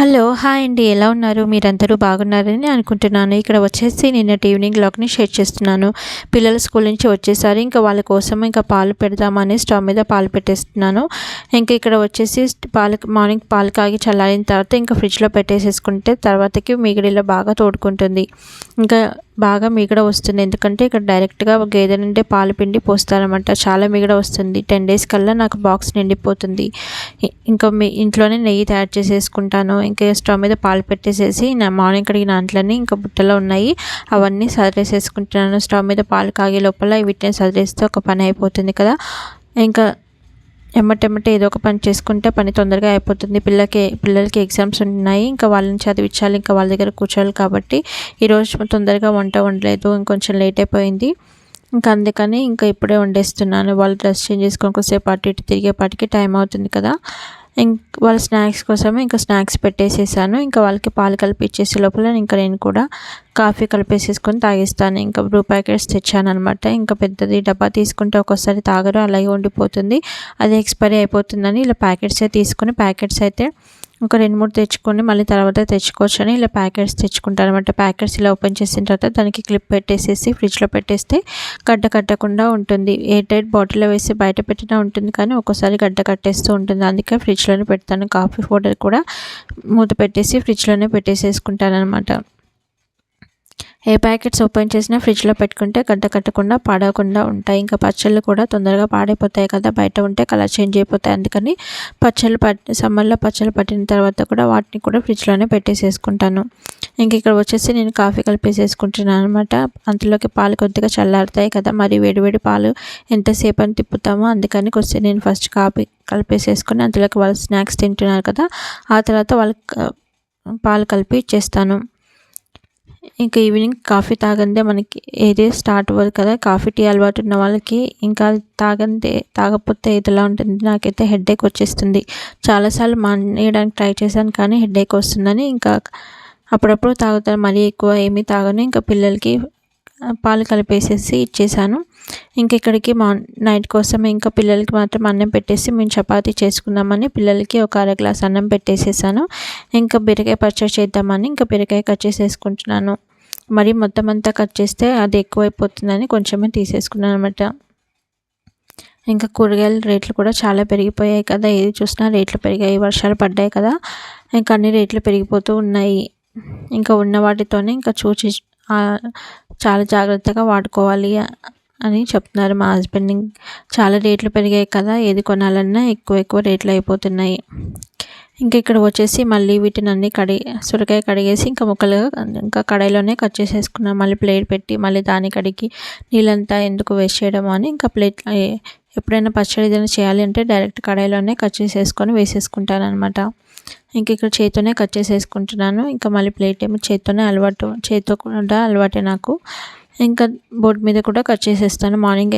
Hello hi అండి. ఎలా ఉన్నారు? మీరందరూ బాగున్నారని అనుకుంటున్నాను. ఇక్కడ వచ్చేసి నిన్నటి ఈవినింగ్ లాక్ని షేర్ చేస్తున్నాను. పిల్లల స్కూల్ నుంచి వచ్చేసారు. ఇంకా వాళ్ళ కోసం ఇంకా పాలు పెడదామని స్టవ్ మీద పాలు పెట్టేస్తున్నాను. ఇంకా ఇక్కడ వచ్చేసి పాలు మార్నింగ్ పాలు కాగి చల్లారిన తర్వాత ఇంకా ఫ్రిడ్జ్లో పెట్టేసేసుకుంటే తర్వాతకి మిగిడిలో బాగా తోడుకుంటుంది. ఇంకా బాగా మిగడ వస్తుంది. ఎందుకంటే ఇక్కడ డైరెక్ట్గా గేదె నుండి పాలు పిండి పోస్తారనమాట చాలా మిగడ వస్తుంది. టెన్ డేస్ కల్లా నాకు బాక్స్ నిండిపోతుంది. ఇంకా మీ ఇంట్లోనే నెయ్యి తయారు చేసేసుకుంటాను. ఇంకా స్టవ్ మీద పాలు పెట్టేసేసి నా మార్నింగ్ కడిగిన అంట్లన్నీ ఇంకా బుట్టలో ఉన్నాయి. అవన్నీ సదిరేసేసుకుంటున్నాను స్టవ్ మీద పాలు కాగే లోపల వీటిని సదిరేస్తే ఒక పని అయిపోతుంది కదా. ఇంకా ఎమ్మటెమ్మటే ఏదో ఒక పని చేసుకుంటే పని తొందరగా అయిపోతుంది. పిల్లకి పిల్లలకి ఎగ్జామ్స్ ఉన్నాయి. ఇంకా వాళ్ళని చదివించాలి ఇంకా వాళ్ళ దగ్గర కూర్చోవాలి కాబట్టి ఈరోజు తొందరగా వంట వండలేదు. ఇంకొంచెం లేట్ అయిపోయింది. ఇంకా అందుకని ఇంకా ఇప్పుడే వండేస్తున్నాను. వాళ్ళు డ్రెస్ చేంజ్ చేసుకొని కొద్దిసేపు అటు ఇటు తిరిగేపాటికి టైం అవుతుంది కదా. వాళ్ళ స్నాక్స్ కోసమే ఇంకా స్నాక్స్ పెట్టేసేసాను. ఇంకా వాళ్ళకి పాలు కలిపించేసే లోపల ఇంకా నేను కూడా కాఫీ కలిపేసేసుకొని తాగిస్తాను. ఇంకా బ్రూ ప్యాకెట్స్ తెచ్చానమాట ఇంకా పెద్దది డబ్బా తీసుకుంటే ఒక్కోసారి తాగరు అలాగే ఉండిపోతుంది. అది ఎక్స్పైరీ అయిపోతుందని ఇలా ప్యాకెట్సే తీసుకుని ప్యాకెట్స్ అయితే ఒక రెండు మూడు తెచ్చుకొని మళ్ళీ తర్వాత తెచ్చుకోవచ్చు అని ఇలా ప్యాకెట్స్ తెచ్చుకుంటాను అనమాట ప్యాకెట్స్ ఇలా ఓపెన్ చేసిన తర్వాత దానికి క్లిప్ పెట్టేసేసి ఫ్రిడ్జ్లో పెట్టేస్తే గడ్డ కట్టకుండా ఉంటుంది. ఎయిర్ టైట్ బాటిల్లో వేసి బయట పెట్టినా ఉంటుంది కానీ ఒక్కోసారి గడ్డ కట్టేస్తూ ఉంటుంది. అందుకే ఫ్రిడ్జ్లోనే పెడతాను. కాఫీ పౌడర్ కూడా మూత పెట్టేసి ఫ్రిడ్జ్లోనే పెట్టేసేసుకుంటాను అనమాట ఏ ప్యాకెట్స్ ఓపెన్ చేసినా ఫ్రిడ్జ్లో పెట్టుకుంటే గడ్డ కట్టకుండా పాడకుండా ఉంటాయి. ఇంకా పచ్చళ్ళు కూడా తొందరగా పాడైపోతాయి కదా బయట ఉంటే కలర్ చేంజ్ అయిపోతాయి. అందుకని పచ్చళ్ళు పట్టి సమ్మర్లో పచ్చళ్ళు పట్టిన తర్వాత కూడా వాటిని కూడా ఫ్రిడ్జ్లోనే పెట్టేసేసుకుంటాను. ఇంక ఇక్కడ వచ్చేసి నేను కాఫీ కలిపేసేసుకుంటున్నాను అనమాట అందులోకి పాలు కొద్దిగా చల్లారుతాయి కదా మరి వేడివేడి పాలు ఎంతసేపు అని తిప్పుతామో అందుకని కొంచెం నేను ఫస్ట్ కాఫీ కలిపేసేసుకొని అందులోకి వాళ్ళు స్నాక్స్ తింటున్నారు కదా ఆ తర్వాత వాళ్ళకి పాలు కలిపి ఇచ్చేస్తాను. ఇంకా ఈవినింగ్ కాఫీ తాగందే మనకి ఏదే స్టార్ట్ అవ్వదు కదా. కాఫీ టీ అలవాటు ఉన్న వాళ్ళకి ఇంకా తాగందే తాగకపోతే ఇదిలా ఉంటుంది. నాకైతే హెడ్ఏక్ వచ్చేస్తుంది. చాలాసార్లు మానేయడానికి ట్రై చేశాను కానీ హెడ్ఏక్ వస్తుందని ఇంకా అప్పుడప్పుడు తాగుతాను. మరీ ఎక్కువ ఏమీ తాగను. ఇంకా పిల్లలకి పాలు కలిపేసేసి ఇచ్చేసాను. ఇంక ఇక్కడికి మా నైట్ కోసం ఇంకా పిల్లలకి మాత్రం అన్నం పెట్టేసి మేము చపాతీ చేసుకుందామని పిల్లలకి ఒక అర గ్లాస్ అన్నం పెట్టేసేసాను. ఇంకా బీరకాయ పచ్చడి చేద్దామని ఇంకా బీరకాయ కట్ చేసేసుకుంటున్నాను. మరి మొత్తం అంతా కట్ చేస్తే అది ఎక్కువైపోతుందని కొంచెమే తీసేసుకున్నాను అనమాట ఇంకా కూరగాయల రేట్లు కూడా చాలా పెరిగిపోయాయి కదా. ఏది చూసినా రేట్లు పెరిగాయి వర్షాలు పడ్డాయి కదా. ఇంకా అన్ని రేట్లు పెరిగిపోతూ ఉన్నాయి. ఇంకా ఉన్న వాటితోనే ఇంకా చూచి చాలా జాగ్రత్తగా వాడుకోవాలి అని చెప్తున్నారు మా హస్బెండ్ చాలా రేట్లు పెరిగాయి కదా ఏది కొనాలన్నా ఎక్కువ ఎక్కువ రేట్లు అయిపోతున్నాయి. ఇంకా ఇక్కడ వచ్చేసి మళ్ళీ వీటిని అన్ని కడి సొరకాయ కడిగేసి ఇంకా ముక్కలుగా ఇంకా కడాయిలోనే కట్ చేసేసుకున్నాం. మళ్ళీ ప్లేట్ పెట్టి మళ్ళీ దాని కడిగి నీళ్ళంతా ఎందుకు వేస్ట్ చేయడం అని ఇంకా ప్లేట్ ఎప్పుడైనా పచ్చడి ఏదైనా చేయాలి అంటే డైరెక్ట్ కడాయిలోనే కట్ చేసేసుకొని వేసేసుకుంటాను అనమాట ఇంక ఇక్కడ చేతితోనే కట్ చేసేసుకుంటున్నాను. ఇంకా మళ్ళీ ప్లేట్ ఏమో చేతితోనే అలవాటు చేతితో కూడా అలవాటే నాకు. ఇంకా బోర్డు మీద కూడా కట్ చేసేస్తాను. మార్నింగ్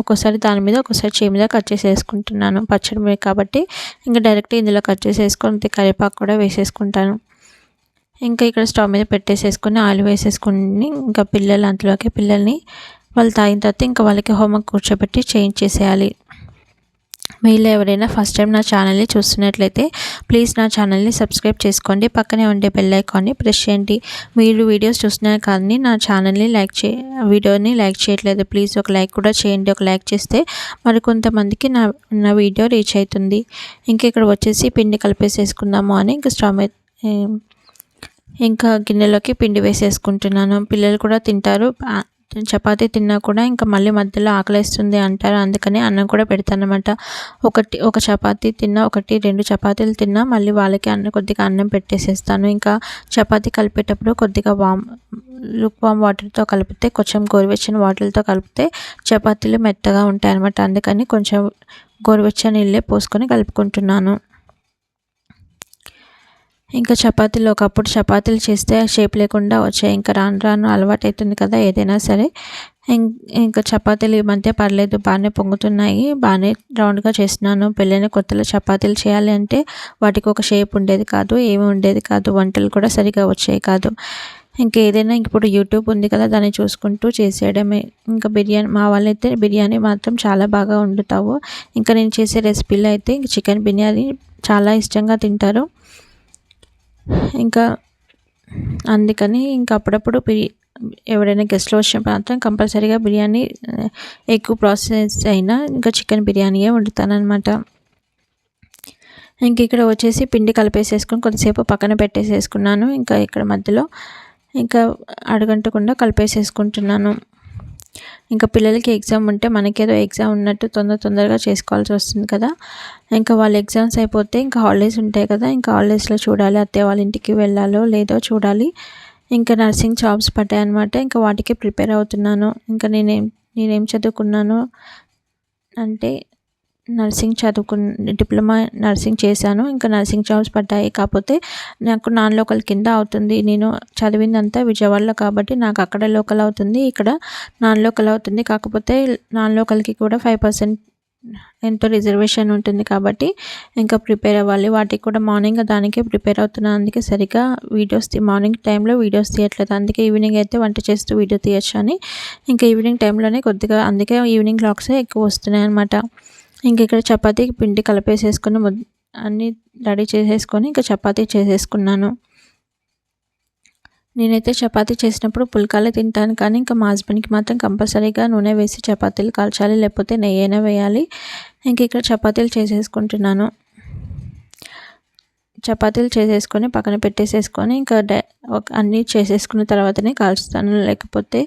ఒక్కోసారి దాని మీద ఒక్కోసారి చేయి మీద కట్ చేసేసుకుంటున్నాను పచ్చడి మీద కాబట్టి. ఇంకా డైరెక్ట్ ఇందులో కట్ చేసేసుకొని కరివేపాకు కూడా వేసేసుకుంటాను. ఇంకా ఇక్కడ స్టవ్ మీద పెట్టేసేసుకొని ఆయిల్ వేసేసుకుని ఇంకా పిల్లలు అంతలోకి పిల్లల్ని వాళ్ళు తాగిన తర్వాత ఇంకా వాళ్ళకి హోంవర్క్ కూర్చోబెట్టి చేంజ్ చేసేయాలి. మీలో ఎవరైనా ఫస్ట్ టైం నా ఛానల్ని చూస్తున్నట్లయితే ప్లీజ్ నా ఛానల్ని సబ్స్క్రైబ్ చేసుకోండి. పక్కనే ఉండే బెల్ ఐకాన్ని ప్రెస్ చేయండి. మీరు వీడియోస్ చూస్తున్నారు కానీ నా ఛానల్ని లైక్ చే వీడియోని లైక్ చేయట్లేదు. ప్లీజ్ ఒక లైక్ కూడా చేయండి. ఒక లైక్ చేస్తే మరి కొంతమందికి నా నా వీడియో రీచ్ అవుతుంది. ఇంకా ఇక్కడ వచ్చేసి పిండి కలిపేసేసుకుందాము అని ఇంకా స్టవ్ ఇంకా గిన్నెలోకి పిండి వేసేసుకుంటున్నాను. పిల్లలు కూడా తింటారు. చపాతీ తిన్నా కూడా ఇంకా మళ్ళీ మధ్యలో ఆకలిస్తుంది అంటారు. అందుకని అన్నం కూడా పెడతానమాట ఒకటి ఒక చపాతీ తిన్నా ఒకటి రెండు చపాతీలు తిన్నా మళ్ళీ వాళ్ళకి అన్నం కొద్దిగా అన్నం పెట్టేసేస్తాను. ఇంకా చపాతీ కలిపేటప్పుడు కొద్దిగా వామ్ లుక్ వామ్ వాటర్తో కలిపితే కొంచెం గోరువెచ్చని వాటర్తో కలిపితే చపాతీలు మెత్తగా ఉంటాయి అనమాట అందుకని కొంచెం గోరువెచ్చని నీళ్ళే పోసుకొని కలుపుకుంటున్నాను. ఇంకా చపాతీలు ఒకప్పుడు చపాతీలు చేస్తే షేప్ లేకుండా వచ్చాయి. ఇంకా రాను రాను అలవాటు అవుతుంది కదా ఏదైనా సరే. ఇంకా చపాతీలు ఈ మధ్య పర్లేదు బాగానే పొంగుతున్నాయి బాగానే రౌండ్గా చేస్తున్నాను. పెళ్ళైన కొత్తలో చపాతీలు చేయాలి అంటే వాటికి ఒక షేప్ ఉండేది కాదు ఏమి ఉండేది కాదు వంటలు కూడా సరిగా వచ్చాయి కాదు. ఇంకా ఏదైనా ఇప్పుడు యూట్యూబ్ ఉంది కదా దాన్ని చూసుకుంటూ చేసేయడమే. ఇంకా బిర్యానీ మా వాళ్ళైతే బిర్యానీ మాత్రం చాలా బాగా వండుతావు. ఇంకా నేను చేసే రెసిపీలో అయితే చికెన్ బిర్యానీ చాలా ఇష్టంగా తింటారు. ఇంకా అందుకని ఇంకా అప్పుడప్పుడు బిర్యా ఎవరైనా గెస్ట్లు వచ్చినప్పుడు మాత్రం కంపల్సరీగా బిర్యానీ ఎక్కువ ప్రాసెస్ అయినా ఇంకా చికెన్ బిర్యానీయే వండుతానమాట ఇంక ఇక్కడ వచ్చేసి పిండి కలిపేసేసుకొని కొద్దిసేపు పక్కన పెట్టేసేసుకున్నాను. ఇంకా ఇక్కడ మధ్యలో ఇంకా అడగంటకుండా కలిపేసేసుకుంటున్నాను. ఇంకా పిల్లలకి ఎగ్జామ్ ఉంటే మనకేదో ఎగ్జామ్ ఉన్నట్టు తొందర తొందరగా చేసుకోవాల్సి వస్తుంది కదా. ఇంకా వాళ్ళ ఎగ్జామ్స్ అయిపోతే ఇంకా హాలిడేస్ ఉంటాయి కదా. ఇంకా హాలిడేస్లో చూడాలి అత్తే వాళ్ళ ఇంటికి వెళ్ళాలో లేదో చూడాలి. ఇంకా నర్సింగ్ జాబ్స్ పడ్డాయన్నమాట. ఇంకా వాటికి ప్రిపేర్ అవుతున్నాను. ఇంకా నేనేం నేనేం చదువుకున్నాను అంటే నర్సింగ్ చదువుకు డిప్లొమా నర్సింగ్ చేశాను. ఇంకా నర్సింగ్ జాబ్స్ పడ్డాయి. కాకపోతే నాకు నాన్ లోకల్ కింద అవుతుంది. నేను చదివిందంతా విజయవాడలో కాబట్టి నాకు అక్కడ లోకల్ అవుతుంది. ఇక్కడ నాన్ లోకల్ అవుతుంది. కాకపోతే నాన్ లోకల్కి కూడా ఫైవ్ పర్సెంట్ ఎంతో రిజర్వేషన్ ఉంటుంది కాబట్టి ఇంకా ప్రిపేర్ అవ్వాలి. వాటికి కూడా మార్నింగ్ దానికే ప్రిపేర్ అవుతున్నాను అందుకే సరిగ్గా వీడియోస్ మార్నింగ్ టైంలో వీడియోస్ తీయట్లేదు. అందుకే ఈవినింగ్ అయితే వంట చేస్తూ వీడియో తీయచ్చు అని ఇంకా ఈవినింగ్ టైంలోనే కొద్దిగా అందుకే ఈవినింగ్ బ్లాగ్సే ఎక్కువ వస్తున్నాయి అనమాట ఇంక ఇక్కడ చపాతీకి పిండి కలిపేసేసుకుని అన్నీ రెడీ చేసేసుకొని ఇంకా చపాతీ చేసేసుకున్నాను. నేనైతే చపాతీ చేసినప్పుడు పుల్కాలే తింటాను కానీ ఇంకా మా హస్బెండ్కి మాత్రం కంపల్సరీగా నూనె వేసి చపాతీలు కాల్చాలి లేకపోతే నెయ్యి అయినా వేయాలి. ఇంక ఇక్కడ చపాతీలు చేసేసుకుంటున్నాను. చపాతీలు చేసేసుకొని పక్కన పెట్టేసేసుకొని ఇంకా అన్నీ చేసేసుకున్న తర్వాతనే కాల్చుతాను. లేకపోతే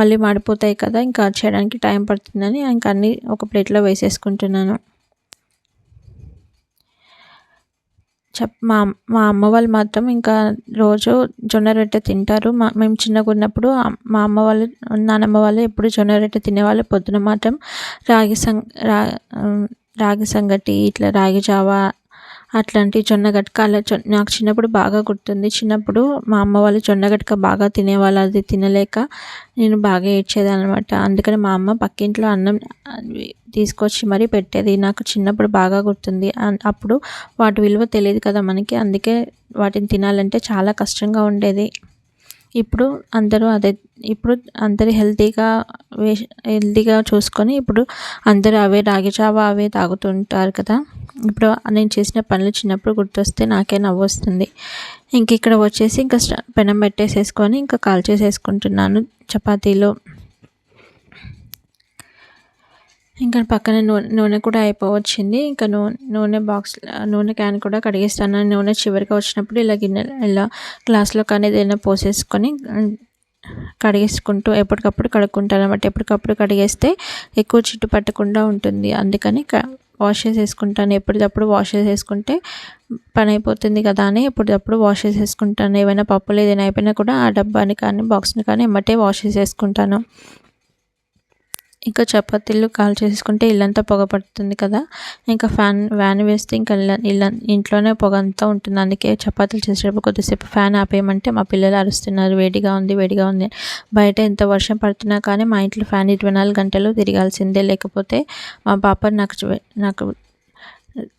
మళ్ళీ మాడిపోతాయి కదా ఇంకా చేయడానికి టైం పడుతుందని ఇంకా అన్నీ ఒక ప్లేట్లో వేసేసుకుంటున్నాను. చెప్ మా మా అమ్మ వాళ్ళు మాత్రం ఇంకా రోజు జొన్న రొట్టె తింటారు. మా మేము చిన్నగా ఉన్నప్పుడు మా అమ్మ వాళ్ళు నానమ్మ వాళ్ళు ఎప్పుడు జొన్న రొట్టె తినేవాళ్ళు. పొద్దున మాత్రం రాగి సం రా రాగి సంగటి ఇట్లా రాగి జావా అట్లాంటి జొన్న గట్క నాకు చిన్నప్పుడు బాగా గుర్తుంది. చిన్నప్పుడు మా అమ్మ వాళ్ళు జొన్న గట్క బాగా తినేవాళ్ళు. అది తినలేక నేను బాగా ఏడ్చేదాన్ని అనమాట అందుకని మా అమ్మ పక్కింట్లో అన్నం తీసుకొచ్చి మరీ పెట్టేది. నాకు చిన్నప్పుడు బాగా గుర్తుంది. అప్పుడు వాటి విలువ తెలియదు కదా మనకి. అందుకే వాటిని తినాలంటే చాలా కష్టంగా ఉండేది. ఇప్పుడు అందరూ అదే ఇప్పుడు అందరు హెల్తీగా హెల్తీగా చూసుకొని ఇప్పుడు అందరూ అవే రాగి చావా అవే తాగుతుంటారు కదా. ఇప్పుడు నేను చేసిన పనులు చిన్నప్పుడు గుర్తొస్తే నాకే నవ్వు వస్తుంది. ఇంక ఇక్కడ వచ్చేసి ఇంకా పెనం పెట్టేసేసుకొని ఇంకా కాల్చేసేసుకుంటున్నాను చపాతీలో ఇంకా పక్కన నూనె నూనె కూడా అయిపోవచ్చింది. ఇంకా నూనె నూనె బాక్స్ నూనె క్యాన్ కూడా కడిగేస్తాను. నూనె చివరిగా వచ్చినప్పుడు ఇలా గిన్నె ఇలా గ్లాస్లో కానీ ఏదైనా పోసేసుకొని కడిగేసుకుంటూ ఎప్పటికప్పుడు కడుక్కుంటాను అనమాట. ఎప్పటికప్పుడు కడిగేస్తే ఎక్కువ చిట్టు పట్టకుండా ఉంటుంది. అందుకని వాష్ చేసేసుకుంటాను. ఎప్పటికప్పుడు వాష్ చేసేసుకుంటే పని అయిపోతుంది కదా అని ఎప్పటికప్పుడు వాష్ చేసేసుకుంటాను. ఏమైనా పప్పులు ఏదైనా అయిపోయినా కూడా ఆ డబ్బాని కానీ బాక్స్ని కానీ ఎమ్మటే వాష్ చేసేసుకుంటాను. ఇంకా చపాతీలు కాల్ చేసుకుంటే ఇల్లంతా పొగ పడుతుంది కదా. ఇంకా ఫ్యాన్ వ్యాన్ వేస్తే ఇంకా ఇళ్ళ ఇంట్లోనే పొగ అంతా ఉంటుంది. అందుకే చపాతీలు చేసేటప్పుడు కొద్దిసేపు ఫ్యాన్ ఆపేయమంటే మా పిల్లలు అరుస్తున్నారు. వేడిగా ఉంది వేడిగా ఉంది. బయట ఎంత వర్షం పడుతున్నా కానీ మా ఇంట్లో ఫ్యాన్ ఇరవై నాలుగు గంటలు తిరగాల్సిందే. లేకపోతే మా పాప నాకు నాకు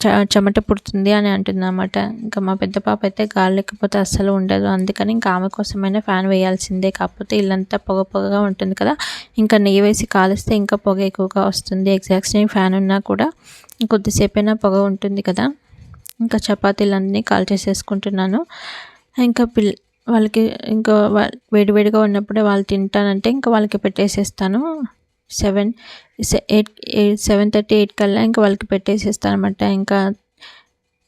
చ చెమట పుడుతుంది అని అంటుందన్నమాట. ఇంకా మా పెద్ద పాప అయితే గాలి లేకపోతే అస్సలు ఉండదు. అందుకని ఇంకా ఆమె కోసమైనా ఫ్యాన్ వేయాల్సిందే. కాకపోతే ఇల్లంతా పొగ పొగగా ఉంటుంది కదా. ఇంకా నెయ్యి వేసి కాలిస్తే ఇంకా పొగ ఎక్కువగా వస్తుంది. ఎగ్జాక్ట్ సేమ్ ఫ్యాన్ ఉన్నా కూడా కొద్దిసేపైనా పొగ ఉంటుంది కదా. ఇంకా చపాతీలన్నీ కాల్ చేసేసుకుంటున్నాను ఇంకా పిల్ వాళ్ళకి ఇంకా వేడివేడిగా ఉన్నప్పుడే వాళ్ళు తింటానంటే ఇంకా వాళ్ళకి పెట్టేసేస్తాను. Seven eight eight seven thirty eight కల్లా ఇంకా వాళ్ళకి పెట్టేసేస్తానమాట అనమాట ఇంకా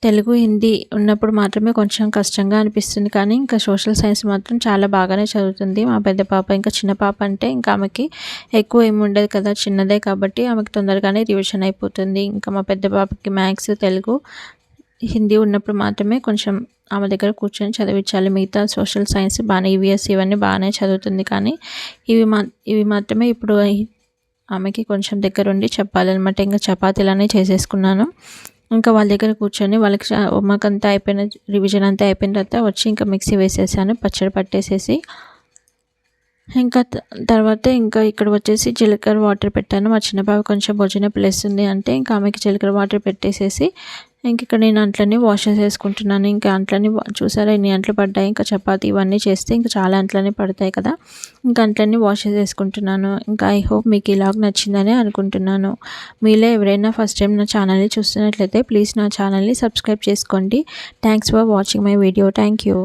తెలుగు హిందీ ఉన్నప్పుడు మాత్రమే కొంచెం కష్టంగా అనిపిస్తుంది. కానీ ఇంకా సోషల్ సైన్స్ మాత్రం చాలా బాగానే చదువుతుంది. మా పెద్ద పాప ఇంకా చిన్న పాప అంటే ఇంకా ఆమెకి ఎక్కువ ఏమి ఉండదు కదా చిన్నదే కాబట్టి ఆమెకి తొందరగానే రివిజన్ అయిపోతుంది. ఇంకా మా పెద్ద పాపకి మ్యాథ్స్ తెలుగు హిందీ ఉన్నప్పుడు మాత్రమే కొంచెం ఆమె దగ్గర కూర్చొని చదివించాలి. మిగతా సోషల్ సైన్స్ బాగానే ఈవీఎస్ ఇవన్నీ బాగానే చదువుతుంది. కానీ ఇవి మా ఇవి మాత్రమే ఇప్పుడు ఆమెకి కొంచెం దగ్గరుండి చెప్పాలన్నమాట. ఇంకా చపాతీలనే చేసేసుకున్నాను. ఇంకా వాళ్ళ దగ్గర కూర్చొని వాళ్ళకి ఉమ్మకంతా అయిపోయిన రివిజన్ అంతా అయిపోయిన తర్వాత వచ్చి ఇంకా మిక్సీ వేసేసాను. పచ్చడి పట్టేసేసి. ఇంకా తర్వాత ఇంకా ఇక్కడ వచ్చేసి జీలకర్ర వాటర్ పెట్టాను. మా చిన్న బాబు కొంచెం భోజనం ప్లేస్ ఉంది అంటే ఇంకా ఆమెకి జీలకర్ర వాటర్ పెట్టేసేసి ఇంక ఇక్కడ నేను అంట్లన్నీ వాష్ చేసుకుంటున్నాను ఇంకా అంట్లన్నీ చూసారా ఎన్ని అంట్లు పడ్డాయి? ఇంకా చపాతి ఇవన్నీ చేస్తే ఇంకా చాలా అంట్లన్నీ పడతాయి కదా. ఇంకా అంట్లన్నీ వాష్ చేసుకుంటున్నాను ఇంకా ఐ హోప్ మీకు ఇలాగ్ నచ్చిందని అనుకుంటున్నాను. మీలో ఎవరైనా ఫస్ట్ టైం నా ఛానల్ని చూస్తున్నట్లయితే ప్లీజ్ నా ఛానల్ని సబ్స్క్రైబ్ చేసుకోండి. Thanks for watching my video thank you